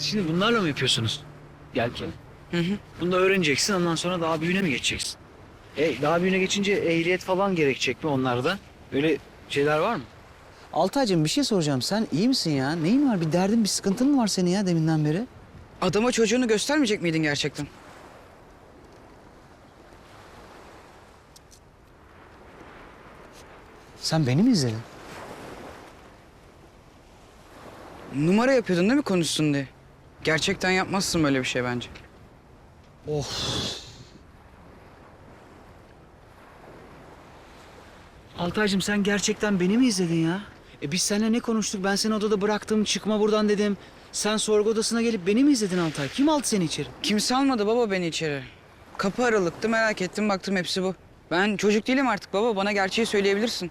Şimdi bunlarla mı yapıyorsunuz? Yelken. Hı hı. Bunu da öğreneceksin ondan sonra daha büyüğüne mi geçeceksin? E, daha büyüğüne geçince ehliyet falan gerekecek mi onlarda? Öyle şeyler var mı? Altaycığım bir şey soracağım. Sen iyi misin ya? Neyin var? Bir derdin, bir sıkıntın mı var senin ya deminden beri? Adama çocuğunu göstermeyecek miydin gerçekten? Sen beni mi izledin? Numara yapıyordun değil mi konuşsun diye? Gerçekten yapmazsın böyle bir şey bence. Altaycığım sen gerçekten beni mi izledin ya? E biz seninle ne konuştuk? Ben seni odada bıraktım, çıkma buradan dedim. Sen sorgu odasına gelip beni mi izledin Altay? Kim aldı seni içeri? Kimse almadı baba beni içeri. Kapı aralıktı merak ettim baktım hepsi bu. Ben çocuk değilim artık baba bana gerçeği söyleyebilirsin.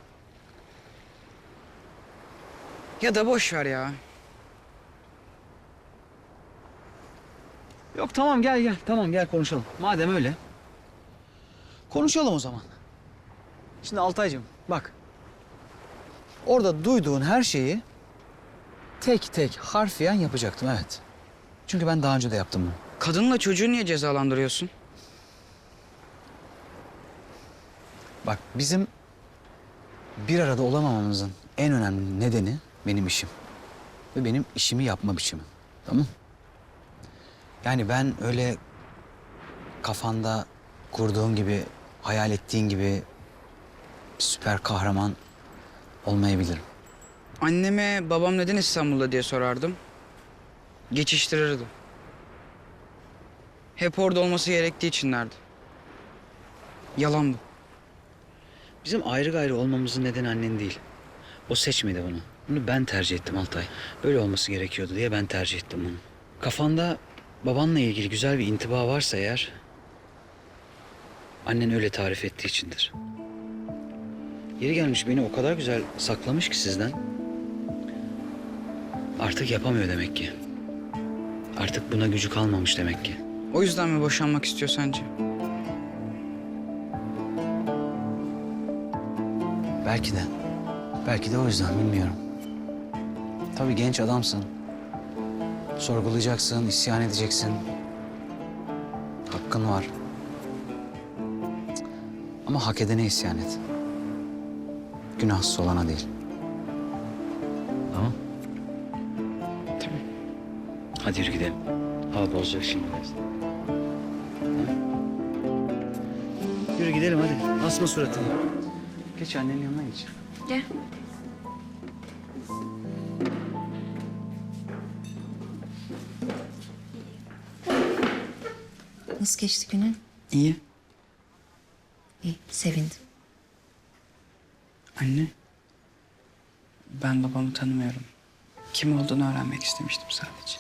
Ya da boş ver ya. Yok tamam gel gel. Tamam gel konuşalım. Madem öyle. Konuşalım o zaman. Şimdi Altaycığım bak. Orada duyduğun her şeyi tek tek harfiyen yapacaktım evet. Çünkü ben daha önce de yaptım bunu. Kadınla çocuğu niye cezalandırıyorsun? Bak bizim bir arada olamamamızın en önemli nedeni benim işim. Ve benim işimi yapma biçimim. Tamam Yani ben öyle kafanda kurduğun gibi, hayal ettiğin gibi bir süper kahraman olmayabilirim. Anneme babam neden İstanbul'da diye sorardım. Geçiştirirdi. Hep orada olması gerektiği için derdi. Yalan bu. Bizim ayrı gayrı olmamızın nedeni annen değil. O seçmedi bunu. Bunu ben tercih ettim Altay. Böyle olması gerekiyordu diye ben tercih ettim bunu. Kafanda babanla ilgili güzel bir intiba varsa eğer... ...annen öyle tarif ettiği içindir. Yeri gelmiş beni o kadar güzel saklamış ki sizden. Artık yapamıyor demek ki. Artık buna gücü kalmamış demek ki. O yüzden mi boşanmak istiyor sence? Belki de. Belki de o yüzden bilmiyorum. Tabii genç adamsın. Sorgulayacaksın, isyan edeceksin. Hakkın var. Ama hak edene isyan et. Günahsız olana değil. Tamam. Tamam. Hadi yürü gidelim. Hava bozacak şimdi biraz. Yürü gidelim hadi. Asma suratını. Geç annenin yanına geç. Gel. Nasıl geçti günün? İyi. İyi, sevindim. Anne. Ben babamı tanımıyorum. Kim olduğunu öğrenmek istemiştim sadece.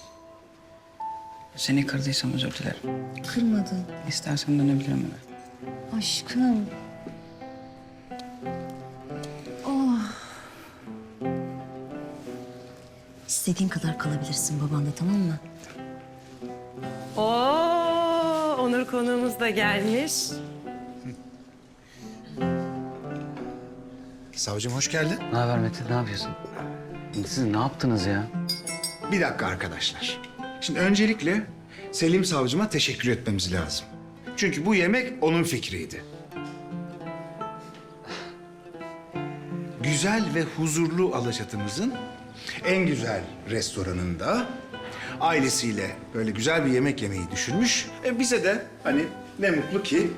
Seni kırdıysam özür dilerim. Kırmadın. İstersen dönebilirim eve. Aşkım. Oh. İstediğin kadar kalabilirsin babanda tamam mı? Oo, Onur konuğumuz da gelmiş. Savcım hoş geldin. Ne haber Metin, ne yapıyorsun? Siz ne yaptınız ya? Bir dakika arkadaşlar. Şimdi öncelikle Selim savcıma teşekkür etmemiz lazım. Çünkü bu yemek onun fikriydi. Güzel ve huzurlu Alaçatımızın en güzel restoranında ailesiyle böyle güzel bir yemek yemeyi düşünmüş. E bize de hani ne mutlu ki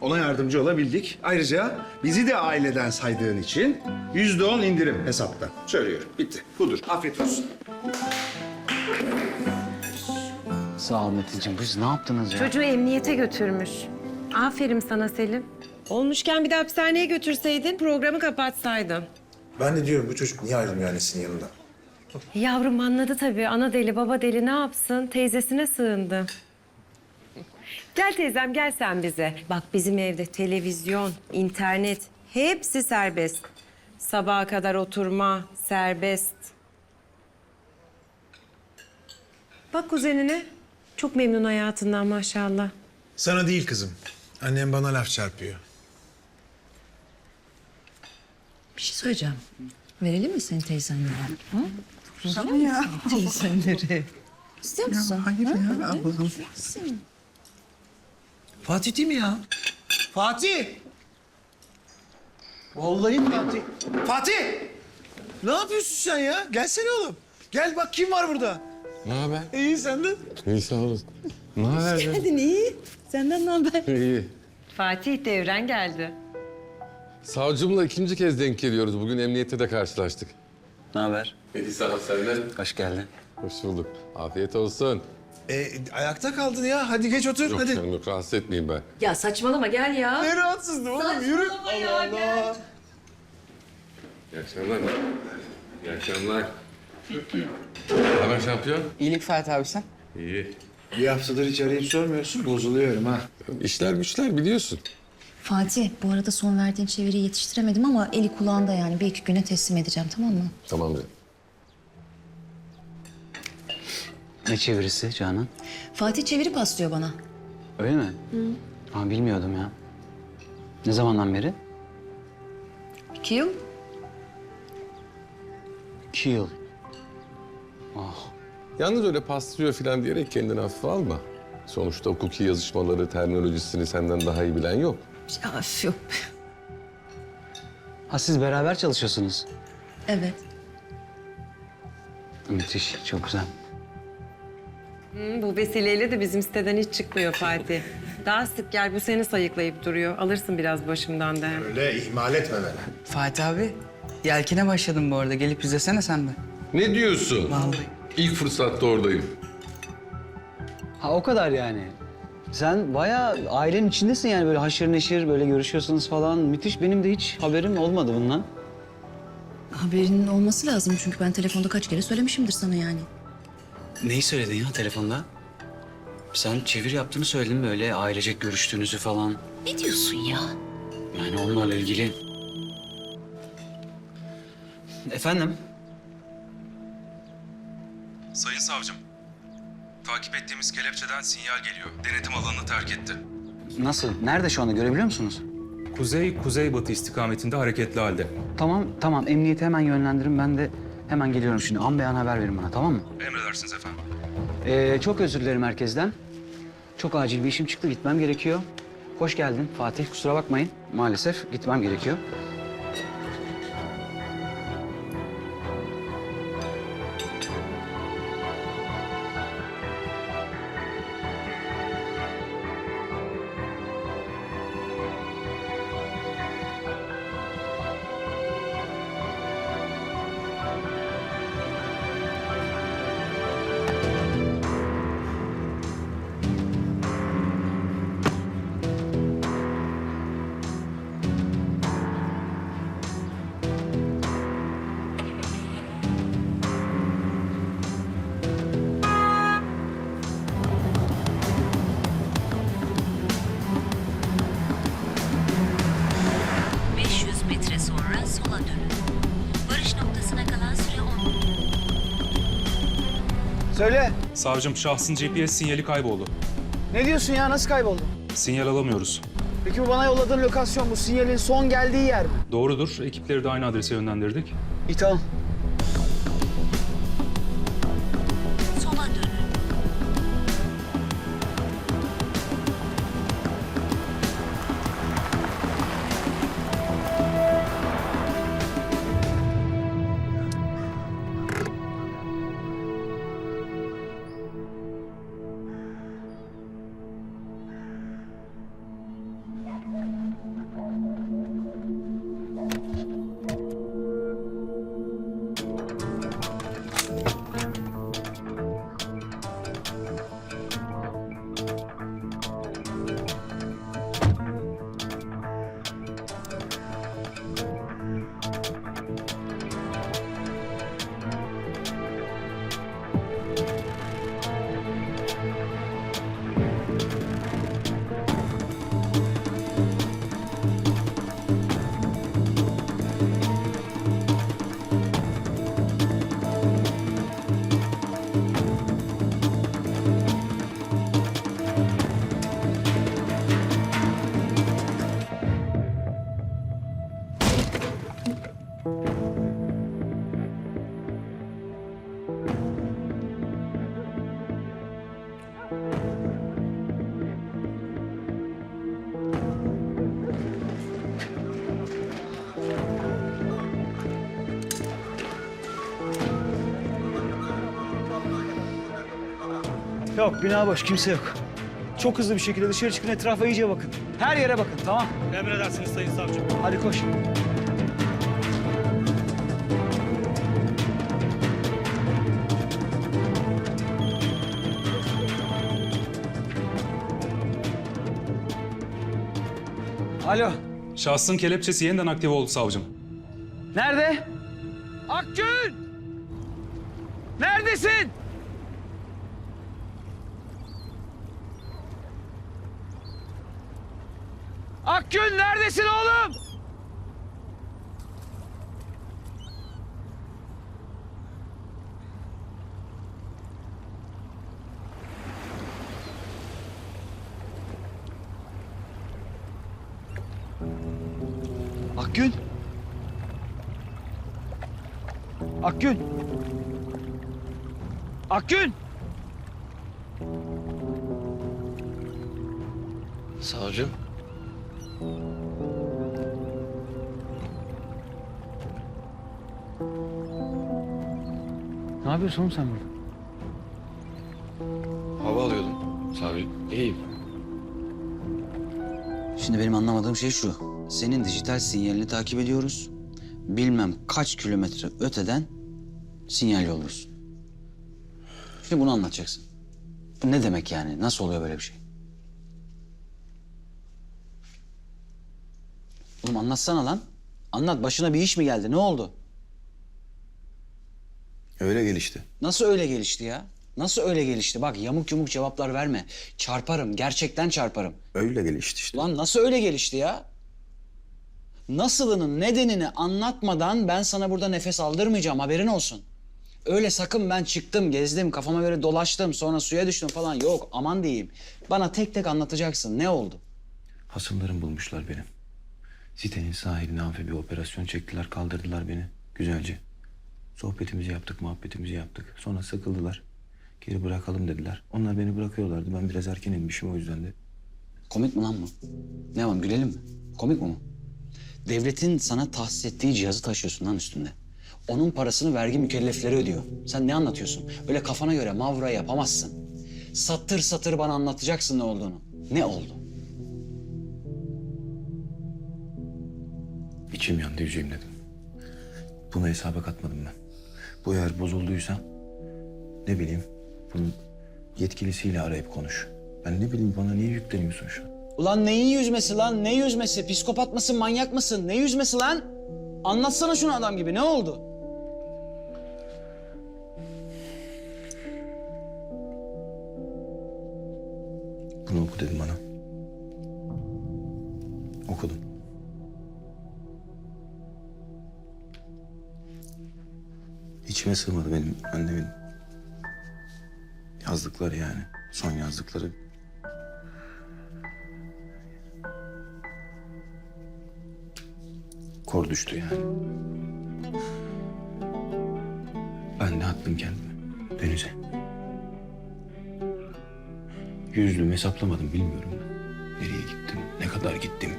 ona yardımcı olabildik. Ayrıca bizi de aileden saydığın için yüzde on indirim hesapta. Söylüyorum. Bitti. Budur. Afiyet olsun. Sağ ol Metin'ciğim. Siz ne yaptınız ya? Çocuğu emniyete götürmüş. Aferin sana Selim. Olmuşken bir de hapishaneye götürseydin, programı kapatsaydın. Ben de diyorum bu çocuk niye ayrılmıyor annesinin yanında? Yavrum anladı tabii. Ana deli, baba deli ne yapsın? Teyzesine sığındı. Gel teyzem, gel sen bize. Bak bizim evde televizyon, internet hepsi serbest. Sabaha kadar oturma serbest. Bak kuzenine. Çok memnun hayatından maşallah. Sana değil kızım. Annem bana laf çarpıyor. Bir şey söyleyeceğim. Verelim mi senin teyzenlere? Ha? Tabii ya. Teyzenleri. İstiyor musun? hayır Ha? ya, Allah'ım. Fatih değil mi ya? Fatih! Vallahi Fatih. Fatih! Ne yapıyorsun sen ya? Gelsene oğlum. Gel bak kim var burada? Ne haber? İyi senden. İyi sağ olasın. Ne haber? canım? Hadi iyi. Senden ne haber? İyi. Fatih Devren geldi. Savcımla ikinci kez denk geliyoruz. Bugün emniyette de karşılaştık. Ne haber? Ol senden. Hoş geldin. Hoş bulduk. Afiyet olsun. E, ayakta kaldın ya. Hadi geç otur. Yok hadi. canım yok rahatsız etmeyeyim ben. Ya saçmalama gel ya. Ne rahatsızlığı oğlum yürü. Allah Allah. İyi akşamlar. İyi akşamlar. Ne haber şampiyon? İyilik Fatih abi sen. İyi. Bir haftadır hiç arayıp sormuyorsun. Bozuluyorum ha. İşler güçler biliyorsun. Fatih bu arada son verdiğin çeviriyi yetiştiremedim ama eli kulağında yani bir iki güne teslim edeceğim tamam mı? Tamam canım. Ne çevirisi Canan? Fatih çeviri paslıyor bana. Öyle mi? Aa, bilmiyordum ya. Ne zamandan beri? İki yıl. İki yıl. Yalnız öyle pastırıyor falan diyerek kendini hafife alma. Sonuçta hukuki yazışmaları, terminolojisini senden daha iyi bilen yok. Ya üf, yok. Ha siz beraber çalışıyorsunuz. Evet. Müthiş, çok güzel. Hı, bu vesileyle de bizim siteden hiç çıkmıyor Fatih. Daha sık gel bu seni sayıklayıp duruyor. Alırsın biraz başımdan de. Öyle ihmal etme beni. Fatih abi yelkine başladım bu arada. Gelip izlesene sen de. Ne diyorsun? Vallahi. İlk fırsatta oradayım. Ha o kadar yani. Sen bayağı ailenin içindesin yani böyle haşır neşir böyle görüşüyorsunuz falan. Müthiş. Benim de hiç haberim olmadı bundan. Haberinin olması lazım çünkü ben telefonda kaç kere söylemişimdir sana yani. Neyi söyledin ya telefonda? Sen çevir yaptığını söyledin böyle ailecek görüştüğünüzü falan. Ne diyorsun ya? Yani onlarla ilgili... Efendim? Sayın savcım, takip ettiğimiz kelepçeden sinyal geliyor. Denetim alanını terk etti. Nasıl? Nerede şu anda görebiliyor musunuz? Kuzey, kuzeybatı istikametinde hareketli halde. Tamam, tamam. Emniyete hemen yönlendirin. Ben de hemen geliyorum şimdi. An beyan haber verin bana, tamam mı? Emredersiniz efendim. Ee, çok özür dilerim herkesten. Çok acil bir işim çıktı, gitmem gerekiyor. Hoş geldin Fatih, kusura bakmayın. Maalesef gitmem gerekiyor. Söyle. Savcım, şahsın GPS sinyali kayboldu. Ne diyorsun ya? Nasıl kayboldu? Sinyal alamıyoruz. Peki bu bana yolladığın lokasyon bu sinyalin son geldiği yer mi? Doğrudur, ekipleri de aynı adrese yönlendirdik. İyi tamam. Yok bina boş kimse yok. Çok hızlı bir şekilde dışarı çıkın etrafa iyice bakın. Her yere bakın tamam. Emredersiniz sayın savcım. Hadi koş. Alo. Şahsın kelepçesi yeniden aktif oldu savcım. Nerede? Akgün neredesin oğlum? Akgün. Akgün. Akgün. Yapıyorsun oğlum sen burada? Hava alıyordum. Savcım. İyiyim. Şimdi benim anlamadığım şey şu. Senin dijital sinyalini takip ediyoruz. Bilmem kaç kilometre öteden sinyal yolluyorsun. Şimdi bunu anlatacaksın. Bu ne demek yani? Nasıl oluyor böyle bir şey? Oğlum anlatsana lan. Anlat. Başına bir iş mi geldi? Ne oldu? Öyle gelişti. Nasıl öyle gelişti ya? Nasıl öyle gelişti? Bak yamuk yumuk cevaplar verme. Çarparım. Gerçekten çarparım. Öyle gelişti işte. Lan nasıl öyle gelişti ya? Nasılının nedenini anlatmadan ben sana burada nefes aldırmayacağım haberin olsun. Öyle sakın ben çıktım, gezdim, kafama göre dolaştım, sonra suya düştüm falan yok aman diyeyim. Bana tek tek anlatacaksın ne oldu? Hasımlarım bulmuşlar benim. Sitenin sahiline amfi bir operasyon çektiler, kaldırdılar beni güzelce. Sohbetimizi yaptık, muhabbetimizi yaptık. Sonra sıkıldılar. Geri bırakalım dediler. Onlar beni bırakıyorlardı. Ben biraz erken inmişim o yüzden de. Komik mi lan bu? Ne yapalım gülelim mi? Komik mi bu? Devletin sana tahsis ettiği cihazı taşıyorsun lan üstünde. Onun parasını vergi mükellefleri ödüyor. Sen ne anlatıyorsun? Öyle kafana göre mavra yapamazsın. Satır satır bana anlatacaksın ne olduğunu. Ne oldu? İçim yandı yüzeyim dedim. Bunu hesaba katmadım ben. Bu eğer bozulduysa ne bileyim bunun yetkilisiyle arayıp konuş. Ben ne bileyim bana niye yükleniyorsun şu an? Ulan neyin yüzmesi lan? Ne yüzmesi? Psikopat mısın, manyak mısın? Ne yüzmesi lan? Anlatsana şunu adam gibi. Ne oldu? Bunu oku dedim bana. İçime sığmadı benim annemin yazdıkları yani. Son yazdıkları. Kor düştü yani. Ben de attım kendimi denize. Yüzlüğümü hesaplamadım bilmiyorum ben. Nereye gittim, ne kadar gittim.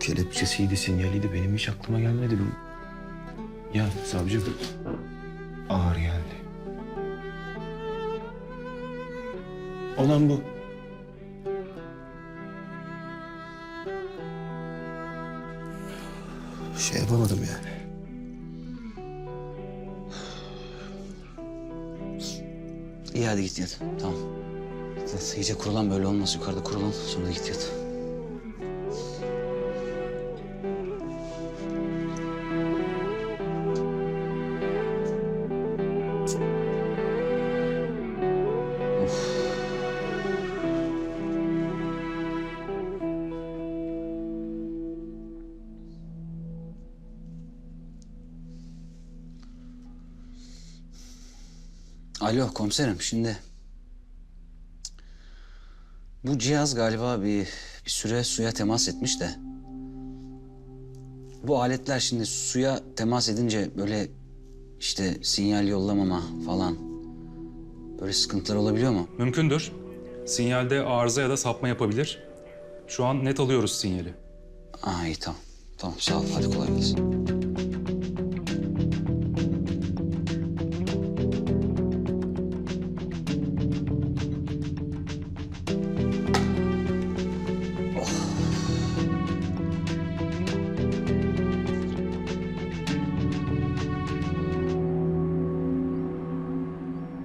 Kelepçesiydi, sinyaliydi benim hiç aklıma gelmedi bu. Ya savcı ağır geldi. Olan bu. Şey yapamadım yani. İyi hadi git yat. Tamam. Git yat. İyice kurulan böyle olmaz. Yukarıda kurulan. Sonra git yat. Alo komiserim şimdi... Bu cihaz galiba bir, bir süre suya temas etmiş de... Bu aletler şimdi suya temas edince böyle işte sinyal yollamama falan... Böyle sıkıntılar olabiliyor mu? Mümkündür. Sinyalde arıza ya da sapma yapabilir. Şu an net alıyoruz sinyali. Aa iyi tamam. Tamam sağ ol hadi kolay gelsin.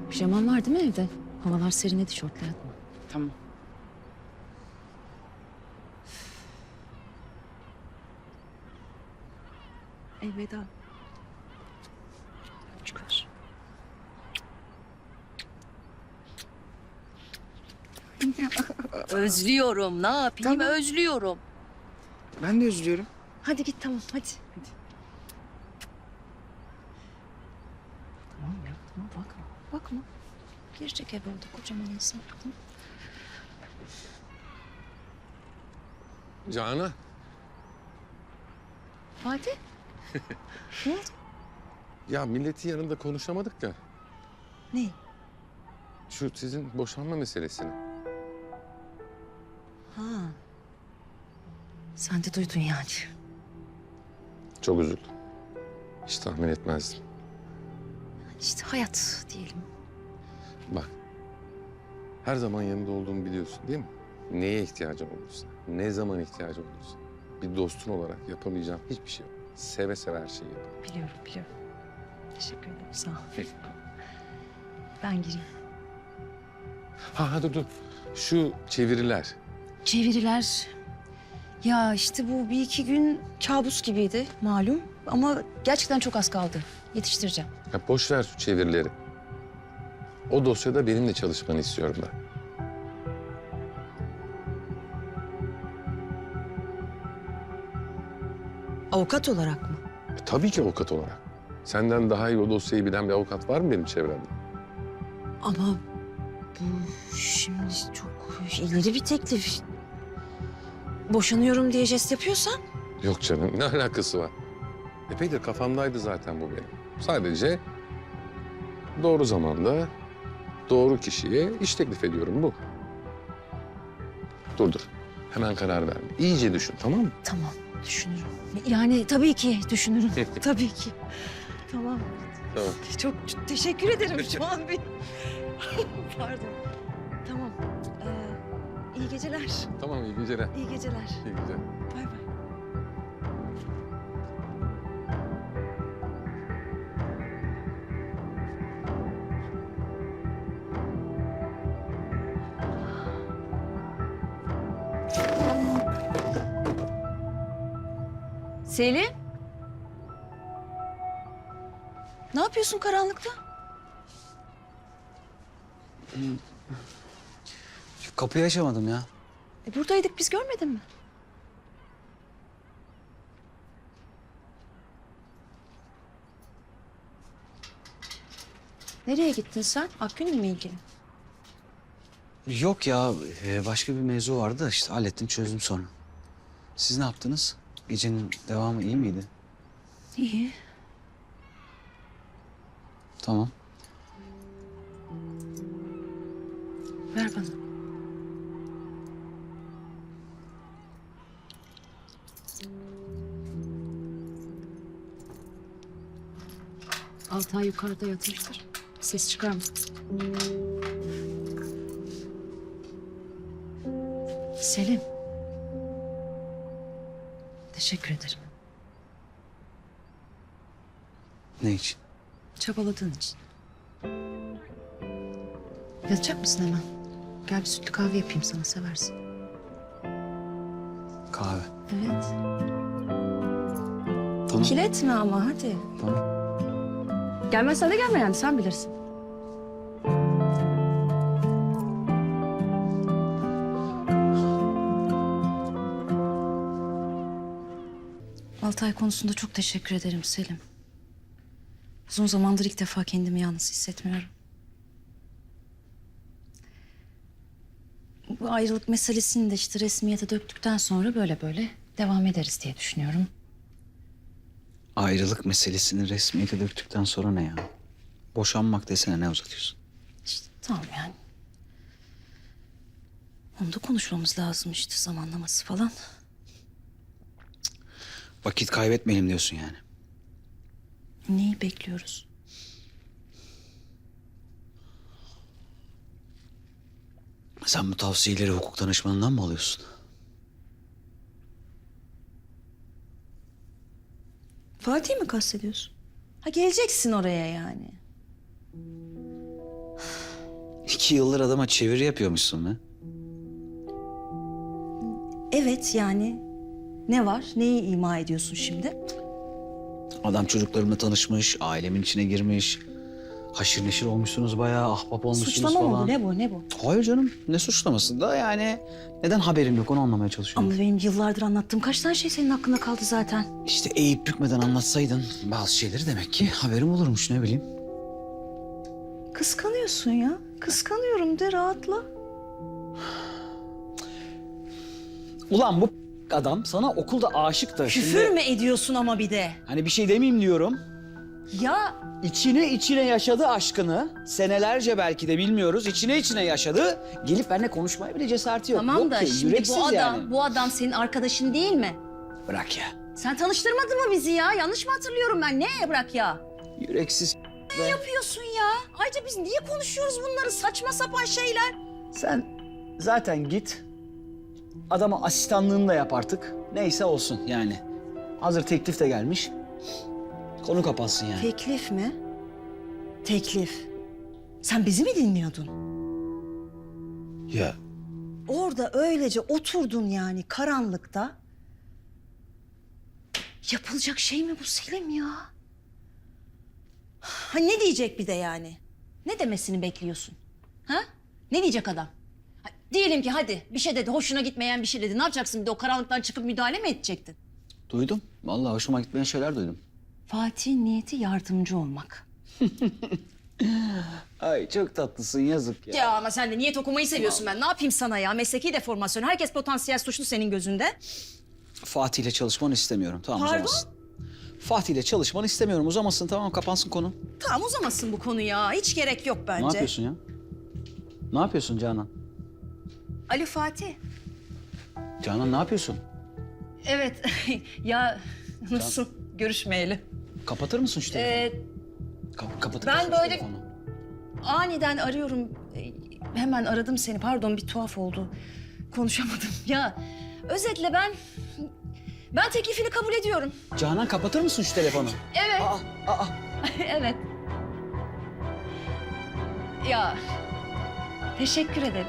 Pijaman var değil mi evde? Havalar serinledi şortla yatma. Tamam. Elveda. Çıkar. Özlüyorum. Ne yapayım? Tamam. Özlüyorum. Ben de üzülüyorum. Hadi git tamam hadi. Tamam ya tamam bakma. Bakma. Girecek eve orada kocaman insan. Canan. Fatih. ne oldu? Ya milletin yanında konuşamadık ya. Ne? Şu sizin boşanma meselesini. Ha. Sen de duydun yani. Çok üzüldüm. Hiç tahmin etmezdim. İşte hayat diyelim. Bak. Her zaman yanında olduğumu biliyorsun değil mi? Neye ihtiyacın olursa, ne zaman ihtiyacın olursa. Bir dostun olarak yapamayacağım hiçbir şey yok. Seve seve her şeyi yaparım. Biliyorum biliyorum. Teşekkür ederim sağ ol. Ben gireyim. Ha, ha dur dur. Şu çeviriler. Çeviriler. Ya işte bu bir iki gün kabus gibiydi malum. Ama gerçekten çok az kaldı. Yetiştireceğim. Ya boş ver şu çevirileri. O dosyada benimle çalışmanı istiyorum ben. Avukat olarak mı? E, tabii ki avukat olarak. Senden daha iyi o dosyayı bilen bir avukat var mı benim çevremde? Ama bu şimdi çok ileri bir teklif. Boşanıyorum diye jest yapıyorsan Yok canım ne alakası var? Epeydir kafamdaydı zaten bu benim. Sadece doğru zamanda doğru kişiye iş teklif ediyorum bu. Dur dur. Hemen karar verme. İyice düşün tamam mı? tamam düşünürüm. Yani tabii ki düşünürüm. tabii ki. Tamam. Tamam. Çok teşekkür ederim şu an bir. Pardon. Tamam. Ee, iyi geceler. Tamam iyi geceler. İyi geceler. İyi geceler. Bay bay. Selim. Ne yapıyorsun karanlıkta? Kapıyı açamadım ya. E buradaydık biz görmedin mi? Nereye gittin sen? Akgün'le mi ilgili? Yok ya e, başka bir mevzu vardı da işte hallettim çözdüm sonra. Siz ne yaptınız? Gecenin devamı iyi miydi? İyi. Tamam. Ver bana. Altay yukarıda yatmıştır. Ses çıkarma. Selim. Teşekkür ederim. Ne için? Çabaladığın için. Yatacak mısın hemen? Gel bir sütlü kahve yapayım sana seversin. Kahve. Evet. Tamam. İkiletme ama hadi. Tamam. Gelmezsen de gelme yani sen bilirsin. Altay konusunda çok teşekkür ederim Selim. Uzun zamandır ilk defa kendimi yalnız hissetmiyorum. Bu ayrılık meselesini de işte resmiyete döktükten sonra böyle böyle devam ederiz diye düşünüyorum. Ayrılık meselesini resmiyete döktükten sonra ne ya? Boşanmak desene ne uzatıyorsun? İşte tamam yani. Onu da konuşmamız lazım işte zamanlaması falan. Vakit kaybetmeyelim diyorsun yani. Neyi bekliyoruz? Sen bu tavsiyeleri hukuk danışmanından mı alıyorsun? Fatih mi kastediyorsun? Ha geleceksin oraya yani. İki yıldır adama çeviri yapıyormuşsun be. Evet yani. Ne var? Neyi ima ediyorsun şimdi? Adam çocuklarımla tanışmış, ailemin içine girmiş. Haşır neşir olmuşsunuz bayağı, ahbap olmuşsunuz Suçlama falan. mı bu? Ne bu? Ne bu? Hayır canım, ne suçlaması da yani neden haberim yok onu anlamaya çalışıyorum. Ama benim yıllardır anlattığım kaç tane şey senin aklında kaldı zaten. İşte eğip bükmeden anlatsaydın bazı şeyleri demek ki haberim olurmuş ne bileyim. Kıskanıyorsun ya. Kıskanıyorum de rahatla. Ulan bu adam sana okulda aşık da Küfür mü ediyorsun ama bir de? Hani bir şey demeyeyim diyorum. Ya İçine içine yaşadı aşkını. Senelerce belki de bilmiyoruz. İçine içine yaşadı. Gelip benimle konuşmaya bile cesareti yok. tamam Yok da ki, şimdi yüreksiz bu adam, yani. bu adam senin arkadaşın değil mi? Bırak ya. Sen tanıştırmadın mı bizi ya? Yanlış mı hatırlıyorum ben? Ne bırak ya? Yüreksiz. Ne yapıyorsun ya? Ayrıca biz niye konuşuyoruz bunları saçma sapan şeyler? Sen zaten git. Adama asistanlığını da yap artık. Neyse olsun yani. Hazır teklif de gelmiş. Konu kapansın yani. Teklif mi? Teklif. Sen bizi mi dinliyordun? Ya Orada öylece oturdun yani karanlıkta. Yapılacak şey mi bu Selim ya? Ha ne diyecek bir de yani? Ne demesini bekliyorsun? Ha? Ne diyecek adam? Diyelim ki hadi bir şey dedi, hoşuna gitmeyen bir şey dedi. Ne yapacaksın bir de o karanlıktan çıkıp müdahale mi edecektin? duydum. Vallahi hoşuma gitmeyen şeyler duydum. Fatih'in niyeti yardımcı olmak. Ay çok tatlısın yazık ya. Ya ama sen de niyet okumayı seviyorsun ben. Ne yapayım sana ya? Mesleki deformasyon. Herkes potansiyel suçlu senin gözünde. Fatih ile çalışmanı istemiyorum. Tamam Pardon? uzamasın. Fatih ile çalışmanı istemiyorum. Uzamasın tamam kapansın konu. Tamam uzamasın bu konu ya. Hiç gerek yok bence. Ne yapıyorsun ya? Ne yapıyorsun Canan? Ali Fatih. Canan ne yapıyorsun? Evet. ya nasıl görüşmeyeli? Kapatır mısın şu telefonu? Ee, Kap- kapatır ben mısın şu böyle- telefonu? aniden arıyorum. Ee, Hemen aradım seni. Pardon bir tuhaf oldu. Konuşamadım. Ya özetle ben ben teklifini kabul ediyorum. Canan kapatır mısın şu telefonu? Evet. Aa, aa. evet. Ya teşekkür ederim.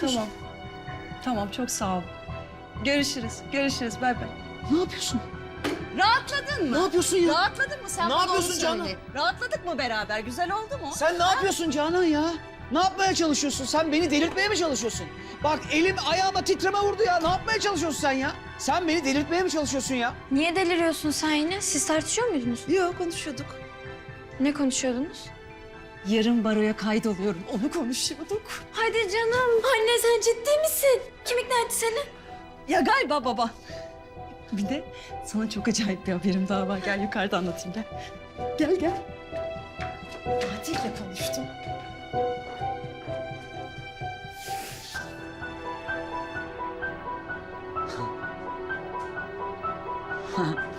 Tamam. Tamam çok sağ ol. Görüşürüz. Görüşürüz. Bay bay. Ne yapıyorsun? Rahatladın mı? Ne yapıyorsun ya? Rahatladın mı sen? Ne bana onu yapıyorsun Canan? söyle. Rahatladık mı beraber? Güzel oldu mu? Sen ne yapıyorsun Canan ya? Ne yapmaya çalışıyorsun? Sen beni delirtmeye mi çalışıyorsun? Bak elim ayağıma titreme vurdu ya. Ne yapmaya çalışıyorsun sen ya? Sen beni delirtmeye mi çalışıyorsun ya? Niye deliriyorsun sen yine? Siz tartışıyor muydunuz? Yok konuşuyorduk. Ne konuşuyordunuz? Yarın baroya kaydoluyorum. Onu konuşuyorduk. Hadi canım. Anne sen ciddi misin? Kim ikna etti seni? Ya galiba baba. Bir de sana çok acayip bir haberim daha var. Gel yukarıda anlatayım gel. Gel gel. Fatih'le konuştum.